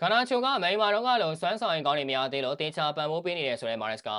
ဂါနာချိုကအမေရိမာတော့ကလုံးစွမ်းဆောင်ရင်ကောင်းနေများသေးလို့တေချာပံမိုးပေးနေတယ်ဆိုတဲ့မာရက်စ်က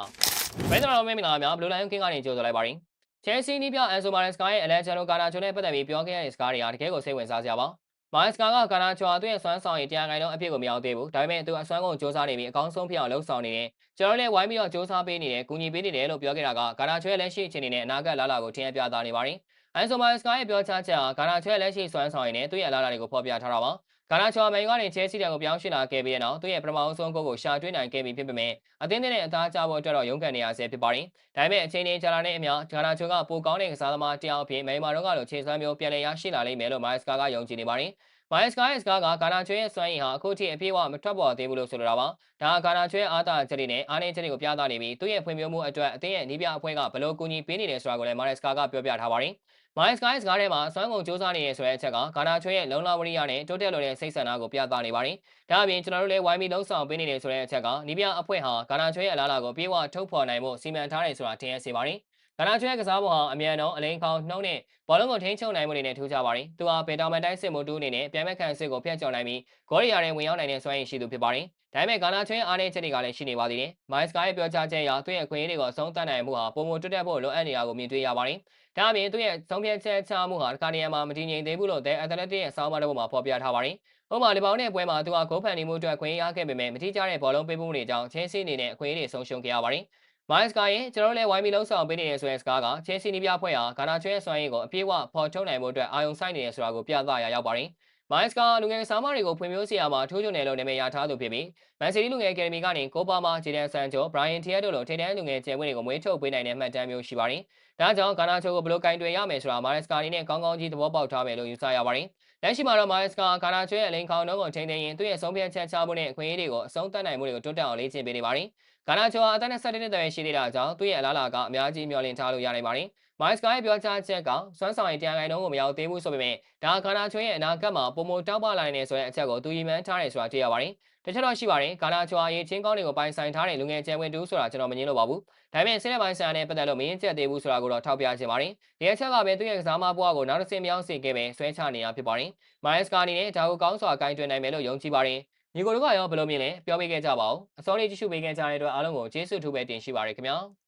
ဘယ်တော့မှမင်္ဂလာများဘလူးလိုင်းကင်းကနေကြိုဆိုလိုက်ပါရင်ချယ်ဆီနီးပြအန်ဆိုမာရက်စ်ကရဲ့အလက်ချန်လိုဂါနာချိုနဲ့ပတ်သက်ပြီးပြောခဲ့တဲ့စကားတွေကတကယ်ကိုစိတ်ဝင်စားစရာပါမာရက်စ်ကကဂါနာချိုအသူ့ရဲ့စွမ်းဆောင်ရည်တရားခိုင်လုံးအပြည့်ကိုမရောက်သေးဘူးဒါပေမဲ့သူအစွမ်းကုန်စူးစမ်းနေပြီးအကောင်းဆုံးဖြစ်အောင်လှုပ်ဆောင်နေတယ်ကျွန်တော်လည်းဝိုင်းပြီးတော့စူးစမ်းပေးနေတယ်ကူညီပေးနေတယ်လို့ပြောခဲ့တာကဂါနာချိုရဲ့လက်ရှိအခြေအနေနဲ့အနာဂတ်လာလာကိုထင်ရပြသနေပါတယ်အန်ဆိုမာရက်စ်ကရဲ့ပြောချချက်ဟာဂါနာချိုရဲ့လက်ရှိစွမ်းဆောင်ရည်နဲ့သူ့ရဲ့အလားအလာတွေကိုဖော်ပြထားတာပါ ဂါနာချော်အမေရိကနေချဲစီတန်ကိုပြောင်းရွှေ့လာခဲ့ပြီးတဲ့နောက်သူ့ရဲ့ပထမဆုံးဂိုးကိုရှာတွင်းနိုင်ခဲ့ပြီးဖြစ်ပေမဲ့အသင်းနဲ့အသားကျဖို့အတွက်တော့ရုန်းကန်နေရဆဲဖြစ်ပါတယ်။ဒါပေမဲ့အချိန်ကြီးကြာလာတဲ့အမျှဂါနာချော်ကပိုကောင်းတဲ့ကစားသမားတယောက်အဖြစ်မေမာတော့ကလိုခြေစွမ်းမျိုးပြန်လည်ရရှိလာလိမ့်မယ်လို့မိုက်စကာကယုံကြည်နေပါတယ်။မိုက်စကာရဲ့စကားကဂါနာချွေရဲ့စွမ်းရည်ဟာအခုထိအပြည့်အဝမထွက်ပေါ်သေးဘူးလို့ဆိုလိုတာပါ။ဒါကဂါနာချွေရဲ့အားသာချက်တွေနဲ့အားနည်းချက်တွေကိုပြသနေပြီးသူ့ရဲ့ဖွံ့ဖြိုးမှုအတွက်အသင်းရဲ့နီးပြအဖွဲ့ကဘယ်လိုကူညီပေးနေတယ်ဆိုတာကိုလည်းမိုက်စကာကပြောပြထားပါတယ်။ မိုင်းစကိုင်းစကားထဲမှာစွမ်းကုန်စူးစမ်းနေရဆိုတဲ့အချက်ကဂါနာချွေရဲ့လုံလဝရိယနဲ့တိုးတက်လို့တဲ့စိတ်ဆန္ဒကိုပြသနေပါတယ်။ဒါအပြင်ကျွန်တော်တို့လည်းဝိုင်းပြီးလှုံ့ဆော်ပေးနေတယ်ဆိုတဲ့အချက်ကနီးပြအဖွဲ့ဟာဂါနာချွေရဲ့အလားအလာကိုပြေဝထုတ်ဖော်နိုင်ဖို့စီမံထားတယ်ဆိုတာထင်ရစေပါတယ်။ ဂါနာချွေရဲ့ကစားပုံဟာအမြန်တော့အလိန်ခေါင်းနှုံးနဲ့ဘောလုံးကိုထိန်းချုပ်နိုင်မှုတွေနဲ့ထူးခြားပါတယ်။သူဟာပေတောင်မန်တိုင်းစစ်မှုတူးအနေနဲ့ပြိုင်ဘက်ခံစစ်ကိုဖျက်ချော်နိုင်ပြီးဂေါ်ရီယာရဲ့ဝင်ရောက်နိုင်တဲ့စွမ်းရည်ရှိသူဖြစ်ပါတယ်။ဒါပေမဲ့ဂါနာချွေအားနည်းချက်တွေကလည်းရှိနေပါသေးတယ်။မိုင်းစကားရဲ့ပြောကြားချက်အရသူ့ရဲ့အခွင့်အရေးတွေကိုအဆုံးသတ်နိုင်မှုဟာပုံမတွတ်တက်ဖို့လိုအပ်နေတာကိုမြင်တွေ့ရပါတယ်။ဒါအပြင်သူ့ရဲ့ဆုံးဖြတ်ချက်ချမှုဟာတခါတရံမှာမတည်ငြိမ်သေးဘူးလို့တဲ့အက်တလက်တစ်ရဲ့စောင်းမတစ်ပုဒ်မှာဖော်ပြထားပါတယ်။ဥပမာလီဘောင်းနဲ့ပွဲမှာသူကဂိုးဖန်နေမှုအတွက်ခွင့်ရခဲ့ပေမဲ့မတိကျတဲ့ဘောလုံးပေးမှုတွေကြောင့်ချဲစီအနေနဲ့အခွင့်အရေးတွေဆုံးရှုံးခဲ့ရပါတယ်။ မိုင်းစကာရဲ့ကျွန်တော်လည်းဝိုင်းပြီးလှုပ်ဆောင်ပေးနေတဲ့ဆိုတဲ့စကားကချဲစီနီးပြဖွဲ့ဟာဂါနာချွဲဆွမ်းရည်ကိုအပြည့်အဝဖော်ထုတ်နိုင်မှုအတွက်အာရုံစိုက်နေတယ်ဆိုတာကိုပြသရာရောက်ပါတယ်။မိုင်းစကလူငယ်စားမတွေကိုဖွံ့ဖြိုးစေရမှာထိုးချုံနယ်လို့နာမည်ရထားသူဖြစ်ပြီးမန်စီးတီးလူငယ်အကယ်ဒမီကနေကိုပါမာဂျီဒန်ဆန်ချိုဘရိုင်ယန်တီယက်တို့လိုထိပ်တန်းလူငယ်ကျယ်ဝန်းတွေကိုမွေးထုတ်ပေးနိုင်တဲ့မှတ်တမ်းမျိုးရှိပါတယ်။ဒါကြောင့်ဂါနာချိုကိုဘယ်လိုကင်တွယ်ရမယ်ဆိုတာမိုင်းစကာအနေနဲ့ကောင်းကောင်းကြီးသဘောပေါက်ထားမယ်လို့ယူဆရပါတယ်။လက်ရှိမှာတော့မိုင်းစကာဂါနာချိုရဲ့အလင်းခေါင်းနှုံးကိုချိန်သိရင်သူ့ရဲ့ဆုံးဖြတ်ချက်ချဖို့နဲ့အခွင့်အရေးတွေကိုအဆုံးသတ်နိုင်မှုတွေကိုတိုးတက်အောင်လေ့ကျင့်ပေးနေပါတယ်။ဂါနာချိုဟာအသက်နဲ့17နှစ်တည်းရှိသေးတာကြောင့်သူ့ရဲ့အလားအလာကအများကြီးမျှော်လင့်ထားလို့ရနိုင်ပါတယ်။မိုင်းစကိုင်းပြောကြားချက်ကစွမ်းဆောင်ရည်တရားခိုင်နှုန်းကိုမရောက်သေးဘူးဆိုပေမဲ့ဒါဂါနာချွေရဲ့အနာဂတ်မှာပုံမတောက်ပလာနေဆိုတဲ့အချက်ကိုသူရည်မှန်းထားတယ်ဆိုတာသိရပါတယ်။ တချို့တော့ရှိပါတယ်ဂါနာချွာရေးချင်းကောင်းတွေကိုပိုင်ဆိုင်ထားတဲ့လူငယ်ကျယ်ဝင်တူဆိုတာကျွန်တော်မငြင်းလို့ပါဘူး။ဒါပေမဲ့ဆင်းရဲပိုင်းဆိုင်ရာနဲ့ပတ်သက်လို့မင်းကျက်သေးဘူးဆိုတာကိုတော့ထောက်ပြချင်ပါတယ်။ဒီအချက်ကပဲသူ့ရဲ့ကစားမဘွားကိုနောက်တစ်ဆင့်မြောင်းစေခဲ့ပဲဆွဲချနေတာဖြစ်ပါတယ်။မိုင်းစကာအနေနဲ့ဒါကိုကောင်းစွာဂိုင်းတွင်နိုင်မယ်လို့ယုံကြည်ပါတယ်။ညီကိုတို့ကရောဘယ်လိုမြင်လဲပြောပေးခဲ့ကြပါဦး။အစောလေးကြည့်ရှုပေးခဲ့ကြတဲ့အတွက်အားလုံးကိုကျေးဇူးထူးပဲတင်ရှိပါရခင်ဗျာ။